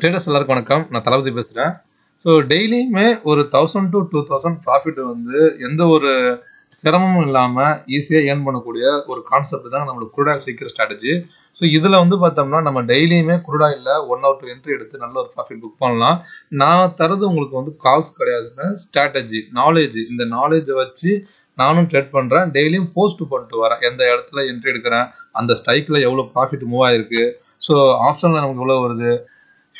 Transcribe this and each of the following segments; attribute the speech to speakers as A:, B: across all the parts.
A: Traders எல்லாருக்கும் வணக்கம். நான் தளபதி பேசுகிறேன் ஸோ டெய்லியுமே ஒரு thousand to two thousand profit வந்து எந்த ஒரு சிரமமும் இல்லாமல் ஈஸியாக ஏர்ன் பண்ணக்கூடிய ஒரு கான்செப்ட் தான் நம்மளுக்கு குருடாயில் சீக்கிரம் ஸ்ட்ராட்டஜி ஸோ இதில் வந்து பார்த்தோம்னா நம்ம டெய்லியுமே crude oil one hour two entry எடுத்து நல்ல ஒரு ப்ராஃபிட் புக் பண்ணலாம். நான் தரது உங்களுக்கு வந்து கால்ஸ் கிடையாதுங்க ஸ்ட்ராட்டஜி நாலேஜ் இந்த நாலேஜை வச்சு நானும் ட்ரேட் பண்ணுறேன் டெய்லியும் போஸ்ட் பண்ணிட்டு வரேன். எந்த இடத்துல என்ட்ரி எடுக்கிறேன்? அந்த ஸ்ட்ரைக்கில் எவ்வளோ ப்ராஃபிட் மூவ் ஆயிருக்கு? ஸோ ஆப்ஷனில் நமக்கு எவ்வளோ வருது?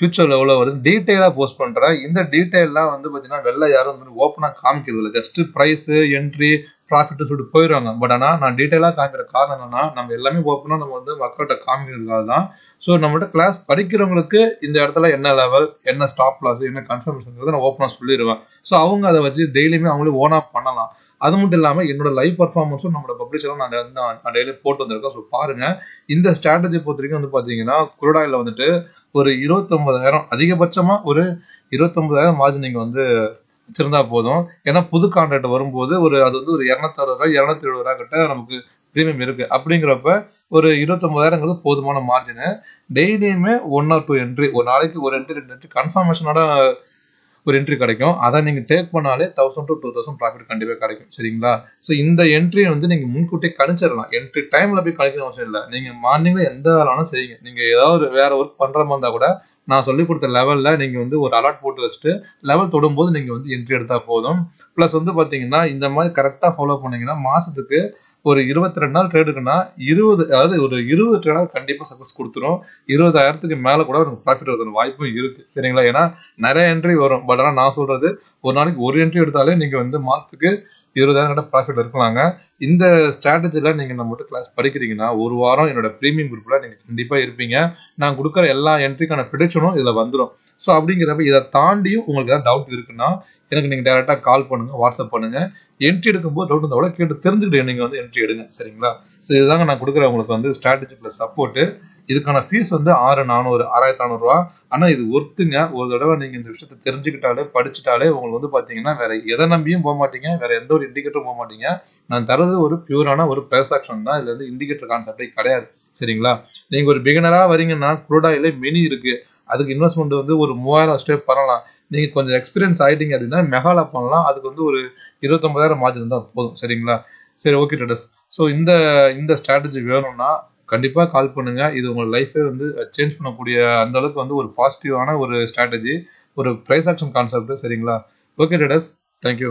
A: ஃபியூச்சர் லெவலில் வருது டீட்டெயிலாக போஸ்ட் பண்ணுறேன் இந்த டீட்டெயிலாம் வந்து பார்த்தீங்கன்னா வெளில யாரும் வந்து ஓப்பனாக காமிக்கிறது இல்லை. ஜஸ்ட் ப்ரைஸு என்ட்ரி ப்ராஃபிட்டு சொல்லிட்டு போயிடுவாங்க. பட் ஆனால் நான் டீட்டெயிலாக காமிக்கிற காரணம் என்னன்னா நம்ம எல்லாமே ஓப்பனாக நம்ம வந்து மக்கள்கிட்ட காமிக்கிறதுக்காக தான். ஸோ நம்மகிட்ட கிளாஸ் படிக்கிறவங்களுக்கு இந்த இடத்துல என்ன லெவல் என்ன ஸ்டாப் லாஸ் என்ன கன்ஃபர்மேஷன் நான் ஓப்பனாக சொல்லிடுவேன். ஸோ அவங்க அதை வச்சு டெய்லியுமே அவங்களே ஓனாக பண்ணலாம். அது மட்டும் இல்லாமல் என்னோட லைவ் பர்ஃபார்மன்ஸும் நம்மளோட பப்ளிஷரும் நான் வந்து நான் டெய்லி போட்டு வந்திருக்கேன் ஸோ பாருங்க இந்த ஸ்ட்ராட்டஜி பொறுத்த வரைக்கும் வந்து பார்த்தீங்கன்னா குரோடாயில் வந்துட்டு ஒரு இருபத்தொன்பதாயிரம் அதிகபட்சமாக ஒரு இருபத்தொன்பதாயிரம் மார்ஜின் நீங்கள் வந்து வச்சிருந்தா போதும். ஏன்னா புது கான்ட்ராக்ட் வரும்போது ஒரு அது வந்து ஒரு இரநூத்தறுபது ரூபாய் இரநூத்தி எழுபது ரூபா கிட்ட நமக்கு ப்ரீமியம் இருக்கு. அப்படிங்கிறப்ப ஒரு இருபத்தொன்பதாயிரங்கிறது போதுமான மார்ஜின் டெய்லியுமே ஒன் ஆர் டூ என்ட்ரி ஒரு நாளைக்கு ஒரு என்ட்ரி ரெண்டு என்ட்ரி கன்ஃபர்மேஷனோட ஒரு என்ட்ரி கிடைக்கும். அதை நீங்கள் டேக் பண்ணாலே thousand to two thousand profit கண்டிப்பாக கிடைக்கும். சரிங்களா? ஸோ இந்த என்ட்ரியை வந்து நீங்கள் முன்கூட்டியே கணிச்சிடலாம். என்ட்ரி டைமில் போய் கணிக்கணும் அவசியம் இல்லை. நீங்கள் மார்னிங்கில் எந்த வேலைனாலும் செய்யுங்க. நீங்கள் ஏதாவது வேறு ஒர்க் பண்ணுற மாதிரி இருந்தால் கூட நான் சொல்லிக் கொடுத்த லெவலில் நீங்கள் வந்து ஒரு அலர்ட் போட்டு வச்சுட்டு லெவல் தொடும்போது நீங்கள் வந்து என்ட்ரி எடுத்தால் போதும். ப்ளஸ் வந்து பார்த்தீங்கன்னா இந்த மாதிரி கரெக்டாக ஃபாலோ பண்ணீங்கன்னா மாதத்துக்கு ஒரு இருபத்தி ரெண்டு நாள் ட்ரேடுக்குன்னா இருபது அதாவது ஒரு இருபது ட்ரேடாக கண்டிப்பாக சக்ஸஸ் கொடுத்துரும். இருபதாயிரத்துக்கு மேலே கூட உங்களுக்கு ப்ராஃபிட் வரதுக்கு வாய்ப்பும் இருக்குது சரிங்களா? ஏன்னா நிறைய என்ட்ரி வரும். பட் ஆனால் நான் சொல்கிறது ஒரு நாளைக்கு ஒரு என்ட்ரி எடுத்தாலே நீங்கள் வந்து மாதத்துக்கு இருபதாயிரம் கிட்ட ப்ராஃபிட் இருக்கலாங்க இந்த ஸ்ட்ராட்டஜியில் நீங்கள் நம்மகிட்ட கிளாஸ் படிக்கிறீங்கன்னா ஒரு வாரம் என்னோட ப்ரீமியம் குரூப்பில் நீங்கள் கண்டிப்பாக இருப்பீங்க. நான் கொடுக்குற எல்லா என்ட்ரிக்கான ப்ரிடிக்ஷனும் இதில் வந்துடும் ஸோ அப்படிங்கிறப்ப இதை தாண்டியும் உங்களுக்கு ஏதாவது டவுட் இருக்குன்னா எனக்கு நீங்கள் டேரெக்டாக கால் பண்ணுங்கள் வாட்ஸ்அப் பண்ணுங்கள் என்ட்ரி எடுக்கும்போது டவுட் இருந்தால் கூட கேட்டு தெரிஞ்சுக்கிட்டு நீங்கள் வந்து என்ட்ரி எடுங்க சரிங்களா? ஸோ இதுதாங்க நான் கொடுக்குற உங்களுக்கு வந்து ஸ்ட்ராட்டஜி ப்ளஸ் சப்போர்ட்டு இதுக்கான ஃபீஸ் வந்து ஆறு நானூறு ஆறாயிரத்தி நானூறுரூவா ஆனால் இது ஒர்த்துங்க ஒரு தடவை நீங்கள் இந்த விஷயத்தை தெரிஞ்சுக்கிட்டாலே படிச்சுட்டாலே உங்களுக்கு வந்து பார்த்தீங்கன்னா வேற எதை நம்பியும் போக மாட்டீங்க. வேற எந்த ஒரு இண்டிகேட்டரும் போக மாட்டீங்க. நான் தரது ஒரு பியூரான ஒரு ப்ரைஸ் தான். இதுல வந்து இண்டிகேட்டர் கான்செப்டே கிடையாது சரிங்களா? நீங்கள் ஒரு பிகினராக வரீங்கன்னா குரூடாயிலே மினி இருக்கு. அதுக்கு இன்வெஸ்ட்மெண்ட் வந்து ஒரு மூவாயிரம் ஸ்டெப் பண்ணலாம். நீங்கள் கொஞ்சம் எக்ஸ்பீரியன்ஸ் ஆகிட்டீங்க அப்படின்னா மெகாலா பண்ணலாம். அதுக்கு வந்து ஒரு இருபத்தொம்பதாயிரம் மார்ஜின் தான் போதும். சரிங்களா? சரி ஓகே டேடஸ் ஸோ இந்த இந்த ஸ்ட்ராட்டஜி வேணும்னா கண்டிப்பாக கால் பண்ணுங்க. இது உங்கள் லைஃபே வந்து சேஞ்ச் பண்ணக்கூடிய அந்த அளவுக்கு வந்து ஒரு பாசிட்டிவான ஒரு ஸ்ட்ராட்டஜி ஒரு ப்ரைஸ் ஆக்ஷன் கான்செப்ட் சரிங்களா? ஓகே டடஸ் தேங்க்யூ